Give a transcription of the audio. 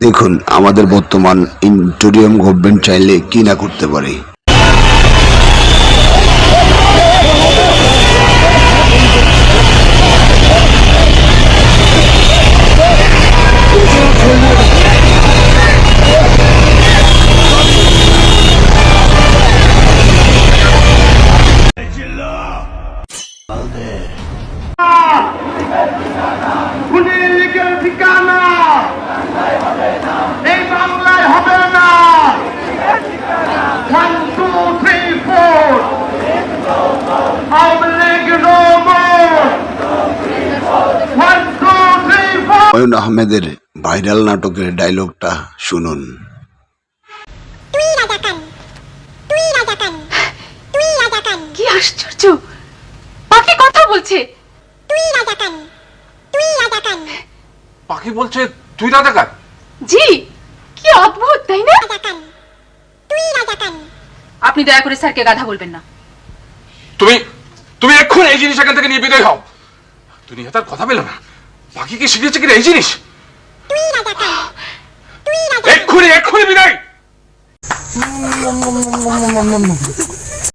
দেখুন আমাদের বর্তমান ইন্টোরিয়াম গভর্নমেন্ট চাইলে কি না করতে পারে। হুমায়ুন আহমেদের ভাইরাল নাটকের ডায়লগটা শুনুন। তুই রাজাকান তুই রাজাকান তুই রাজাকান কি আশ্চর্য! পাখি কথা বলছে। তুই রাজাকান তুই রাজাকান পাখি বলছে তুই জি কি অদ্ভুত তাই না? রাজাকান তুই রাজাকান আপনি দয়া করে স্যারকে গাধা বলবেন না। তুমি তুমি এক্ষুনি এই জিনিস এখান থেকে নিয়ে বিদায় হও। দুনিয়া তার কথা পেল না। পাখি কি শিখেছে কিনা এই জিনিস এক্ষুনি এক্ষুনি বিদায়